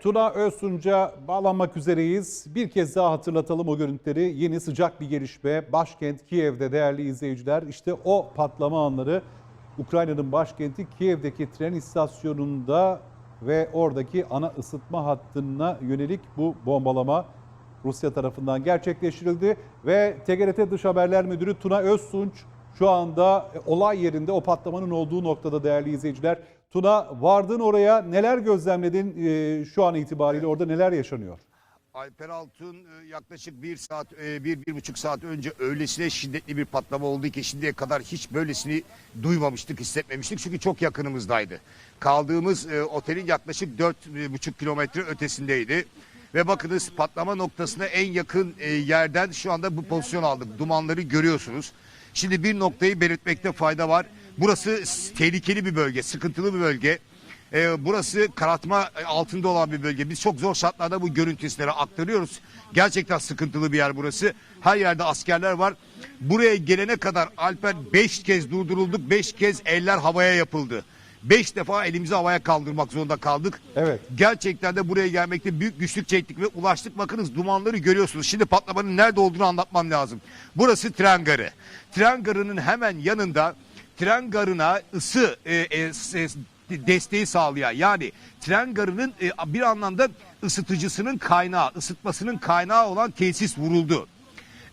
Tuna Öztunç'a bağlanmak üzereyiz. Bir kez daha hatırlatalım o görüntüleri. Yeni sıcak bir gelişme. Başkent Kiev'de değerli izleyiciler. İşte o patlama anları Ukrayna'nın başkenti Kiev'deki tren istasyonunda ve oradaki ana ısıtma hattına yönelik bu bombalama Rusya tarafından gerçekleştirildi. Ve TGRT Dış Haberler Müdürü Tuna Öztunç şu anda olay yerinde o patlamanın olduğu noktada değerli izleyiciler. Tuna vardın oraya neler gözlemledin Ee, şu an itibariyle orada neler yaşanıyor? Alper Altun e, yaklaşık bir saat, e, bir, bir buçuk saat önce öylesine şiddetli bir patlama oldu ki şimdiye kadar hiç böylesini duymamıştık, hissetmemiştik. Çünkü çok yakınımızdaydı. Kaldığımız e, otelin yaklaşık dört e, buçuk kilometre ötesindeydi. Ve bakınız patlama noktasına en yakın e, yerden şu anda bu pozisyon aldık. Dumanları görüyorsunuz. Şimdi bir noktayı belirtmekte fayda var. Burası tehlikeli bir bölge, sıkıntılı bir bölge. Ee, burası karartma altında olan bir bölge. Biz çok zor şartlarda bu görüntüleri aktarıyoruz. Gerçekten sıkıntılı bir yer burası. Her yerde askerler var. Buraya gelene kadar Alper 5 kez durdurulduk. 5 kez eller havaya yapıldı. 5 defa elimizi havaya kaldırmak zorunda kaldık. Evet. Gerçekten de buraya gelmekte büyük güçlük çektik ve ulaştık. Bakınız dumanları görüyorsunuz. Şimdi patlamanın nerede olduğunu anlatmam lazım. Burası tren garı. Tren garının hemen yanında tren garına ısı e, e, e, desteği sağlayan yani tren garının e, bir anlamda ısıtıcısının kaynağı, ısıtmasının kaynağı olan tesis vuruldu.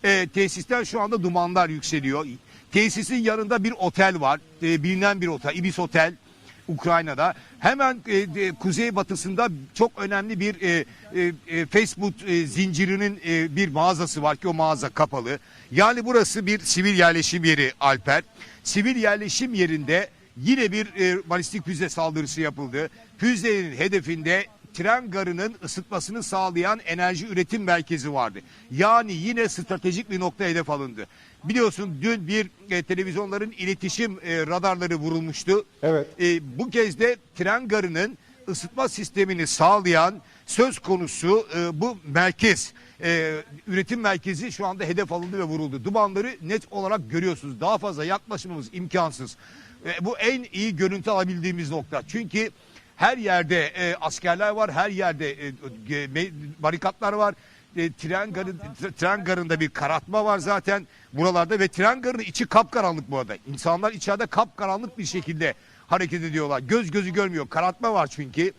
E, tesisten şu anda dumanlar yükseliyor. Tesisin yanında bir otel var. E, bilinen bir otel. Ibis Otel. Ukrayna'da. Hemen e, de, kuzeybatısında çok önemli bir e, e, e, Facebook e, zincirinin e, bir mağazası var ki o mağaza kapalı. Yani burası bir sivil yerleşim yeri Alper. Sivil yerleşim yerinde yine bir e, balistik füze saldırısı yapıldı. Füzenin hedefinde tren garının ısıtmasını sağlayan enerji üretim merkezi vardı. Yani yine stratejik bir nokta hedef alındı. Biliyorsun dün bir e, televizyonların iletişim e, radarları vurulmuştu. Evet. E, bu kez de tren garının ısıtma sistemini sağlayan söz konusu e, bu merkez e, üretim merkezi şu anda hedef alındı ve vuruldu. Dumanları net olarak görüyorsunuz. Daha fazla yaklaşmamız imkansız. E, bu en iyi görüntü alabildiğimiz nokta. Çünkü her yerde e, askerler var, her yerde e, e, barikatlar var. E, tren, garı, tren garında bir karartma var zaten buralarda ve tren garının içi kapkaranlık bu arada. İnsanlar içeride kapkaranlık bir şekilde hareket ediyorlar. Göz gözü görmüyor. Karartma var çünkü.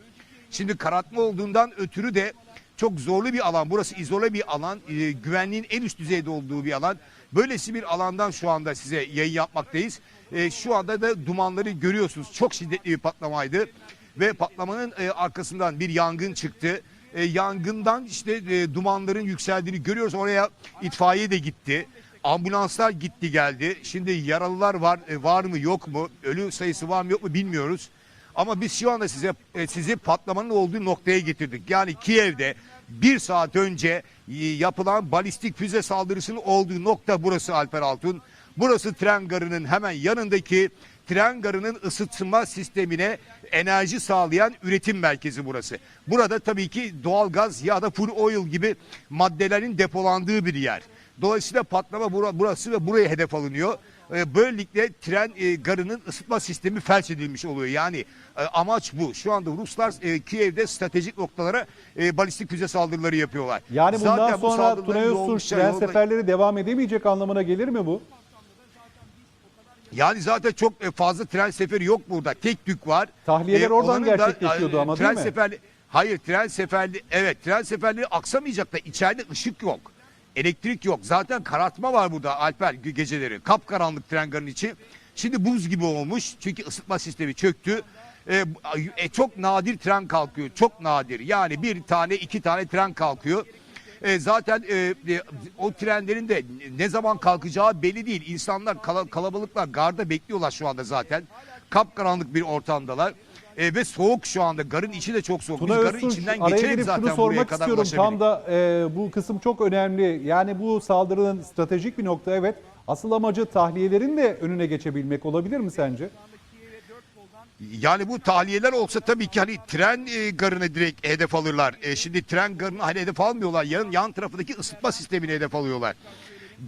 Şimdi karartma olduğundan ötürü de çok zorlu bir alan. Burası izole bir alan. e, güvenliğin en üst düzeyde olduğu bir alan. Böylesi bir alandan şu anda size yayın yapmaktayız. E, şu anda da dumanları görüyorsunuz. Çok şiddetli bir patlamaydı. Ve patlamanın e, arkasından bir yangın çıktı. E, yangından işte e, dumanların yükseldiğini görüyoruz. Oraya itfaiye de gitti. Ambulanslar gitti geldi. Şimdi yaralılar var e, var mı yok mu? Ölü sayısı var mı yok mu bilmiyoruz. Ama biz şu anda size e, sizi patlamanın olduğu noktaya getirdik. Yani Kiev'de bir saat önce e, yapılan balistik füze saldırısının olduğu nokta burası Alper Altun. Burası tren garının hemen yanındaki tren garının ısıtma sistemine enerji sağlayan üretim merkezi burası. Burada tabii ki doğalgaz ya da full oil gibi maddelerin depolandığı bir yer. Dolayısıyla patlama bura- burası ve buraya hedef alınıyor. E, Böylelikle tren e, garının ısıtma sistemi felç edilmiş oluyor. Yani e, amaç bu. Şu anda Ruslar e, Kiev'de stratejik noktalara balistik füze saldırıları yapıyorlar. Yani bundan Zaten bu sonra saldırıların Tuna Öztunç yoğunlukça tren yolda- seferleri devam edemeyecek anlamına gelir mi bu? Yani zaten çok e, fazla tren seferi yok burada. Tek tük var. Tahliyeler oradan olanın da, gerçekleşiyordu e, ama tren değil mi? Seferli, hayır tren seferli evet tren seferleri aksamayacak da içeride ışık yok. Elektrik yok. Zaten karartma var burada Alper ge- geceleri. Kapkaranlık tren garının içi. Şimdi buz gibi olmuş. Çünkü ısıtma sistemi çöktü. E, bu- e, çok nadir tren kalkıyor. Çok nadir. Yani bir tane iki tane tren kalkıyor. E, zaten e, e, o trenlerin de ne zaman kalkacağı belli değil. İnsanlar kala- kalabalıklar garda bekliyorlar şu anda zaten. Kapkaranlık bir ortamdalar. E, ve soğuk şu anda. Garın içi de çok soğuk. Tuna Biz garın içinden geçerek zaten şunu buraya sormak kadar istiyorum. Tam da e, bu kısım çok önemli. Yani bu saldırının stratejik bir nokta evet. Asıl amacı tahliyelerin de önüne geçebilmek olabilir mi sence? Yani bu tahliyeler olsa tabii ki hani tren e, garını direkt hedef alırlar. E, şimdi tren garını hani hedef almıyorlar. Yan, yan tarafındaki ısıtma sistemini hedef alıyorlar.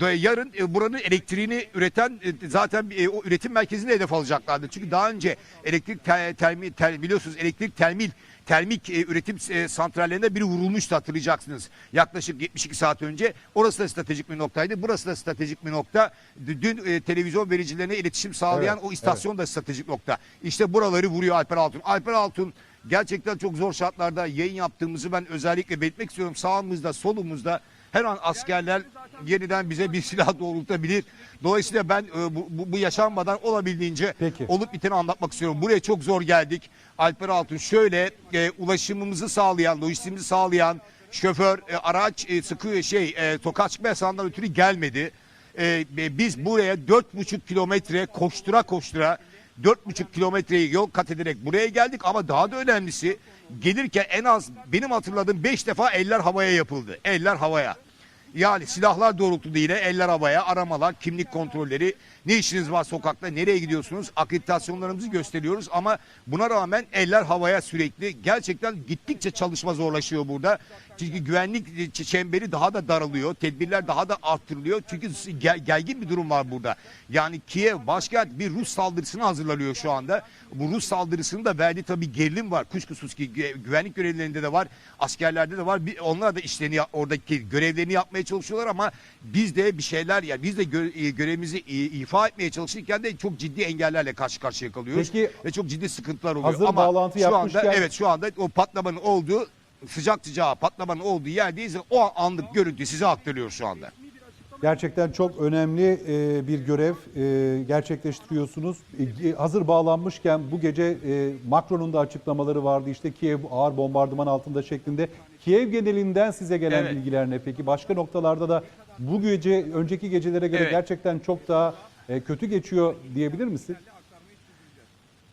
Yarın e, buranın elektriğini üreten e, zaten e, o üretim merkezini hedef alacaklardı. Çünkü daha önce elektrik tel, telmi- tel- biliyorsunuz elektrik telmil termik e, üretim e, santrallerinde biri vurulmuştu hatırlayacaksınız. Yaklaşık 72 saat önce. Orası da stratejik bir noktaydı. Burası da stratejik bir nokta. Dün e, televizyon vericilerine iletişim sağlayan Evet, o istasyon da stratejik nokta. İşte buraları vuruyor Alper Altun. Alper Altun gerçekten çok zor şartlarda yayın yaptığımızı ben özellikle belirtmek istiyorum. Sağımızda, solumuzda her an askerler yeniden bize bir silah doğrultabilir. Dolayısıyla ben e, bu, bu, bu yaşanmadan olabildiğince Peki. olup biteni anlatmak istiyorum. Buraya çok zor geldik. Alper Altun şöyle e, ulaşımımızı sağlayan, lojistimizi sağlayan şoför e, araç e, sıkı şey e, Tokaç yasağından ötürü gelmedi. E, e, biz buraya dört buçuk kilometre koştura koştura dört buçuk kilometreyi yol kat ederek buraya geldik ama daha da önemlisi gelirken en az benim hatırladığım beş defa eller havaya yapıldı. Eller havaya. Yani silahlar doğrultuldu yine eller havaya aramalar kimlik kontrolleri ne işiniz var sokakta nereye gidiyorsunuz akreditasyonlarımızı gösteriyoruz ama buna rağmen eller havaya sürekli gerçekten gittikçe çalışma zorlaşıyor burada. Çünkü güvenlik çemberi daha da daralıyor tedbirler daha da arttırılıyor çünkü gel- gergin bir durum var burada. Yani Kiev başkent bir Rus saldırısına hazırlanıyor şu anda. Bu Rus saldırısının da verdiği tabii gerilim var kuşkusuz ki gü- güvenlik görevlilerinde de var askerlerde de var. Onlar da işlerini oradaki görevlerini yapmaya çalışıyorlar ama biz de bir şeyler yani biz de e, görevimizi ifa etmeye çalışırken de çok ciddi engellerle karşı karşıya kalıyoruz. Peki, ve çok ciddi sıkıntılar oluyor. hazır ama bağlantı şu anda yapmışken- evet şu anda o patlamanın olduğu sıcak sıcağı patlamanın olduğu yerdeyiz. O anlık görüntü size aktarıyor şu anda. Gerçekten çok önemli e, bir görev e, gerçekleştiriyorsunuz. E, hazır bağlanmışken bu gece Macron'un da açıklamaları vardı. İşte Kiev ağır bombardıman altında şeklinde. Kiev genelinden size gelen Evet. bilgiler ne peki? Başka noktalarda da bu gece önceki gecelere göre Evet. gerçekten çok daha e, kötü geçiyor diyebilir misin?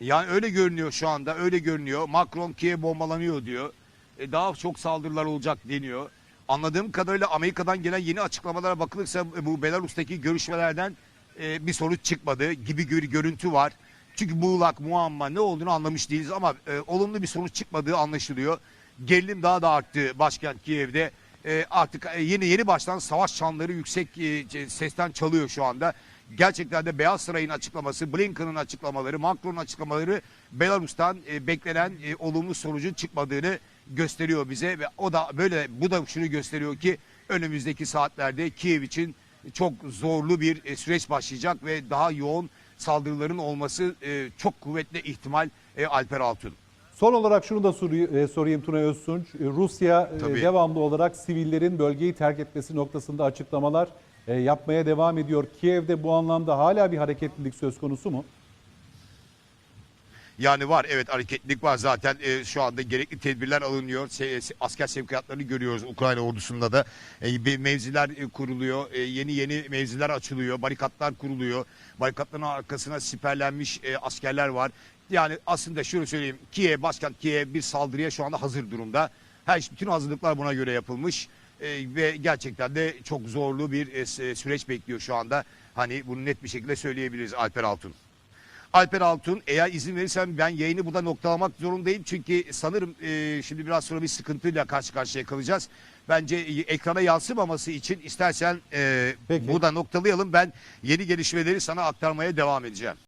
Yani öyle görünüyor şu anda öyle görünüyor. Macron Kiev bombalanıyor diyor. E, daha çok saldırılar olacak deniyor. Anladığım kadarıyla Amerika'dan gelen yeni açıklamalara bakılırsa e, bu Belarus'taki görüşmelerden e, bir sonuç çıkmadı gibi bir görüntü var. Çünkü muğlak, muamma ne olduğunu anlamış değiliz ama e, olumlu bir sonuç çıkmadığı anlaşılıyor. Gerilim daha da arttı başkent Kiev'de. E, artık e, yeni yeni baştan savaş çanları yüksek e, sesten çalıyor şu anda. Gerçekten de Beyaz Saray'ın açıklaması, Blinken'ın açıklamaları, Macron'un açıklamaları Belarus'tan e, beklenen e, olumlu sonucun çıkmadığını gösteriyor bize ve o da böyle bu da şunu gösteriyor ki önümüzdeki saatlerde Kiev için çok zorlu bir e, süreç başlayacak ve daha yoğun saldırıların olması e, çok kuvvetli ihtimal e, Alper Altun. Son olarak şunu da e, sorayım Tuna Öztunç. E, Rusya e, Tabii. devamlı olarak sivillerin bölgeyi terk etmesi noktasında açıklamalar yapmaya devam ediyor. Kiev'de bu anlamda hala bir hareketlilik söz konusu mu? Yani var evet hareketlilik var zaten e, şu anda gerekli tedbirler alınıyor. Se- se- asker sevkiyatlarını görüyoruz Ukrayna ordusunda da. E, bir mevziler e, kuruluyor. E, yeni yeni mevziler açılıyor. Barikatlar kuruluyor. Barikatların arkasına siperlenmiş e, askerler var. Yani aslında şunu söyleyeyim. Kiev, başkent Kiev bir saldırıya şu anda hazır durumda. Her bütün hazırlıklar buna göre yapılmış. E, ve gerçekten de çok zorlu bir e, süreç bekliyor şu anda. Hani bunu net bir şekilde söyleyebiliriz Alper Altun. Alper Altun eğer izin verirsen ben yayını burada noktalamak zorundayım. Çünkü sanırım e, şimdi biraz sonra bir sıkıntıyla karşı karşıya kalacağız. Bence e, ekrana yansımaması için istersen e, Peki. burada noktalayalım. Ben yeni gelişmeleri sana aktarmaya devam edeceğim.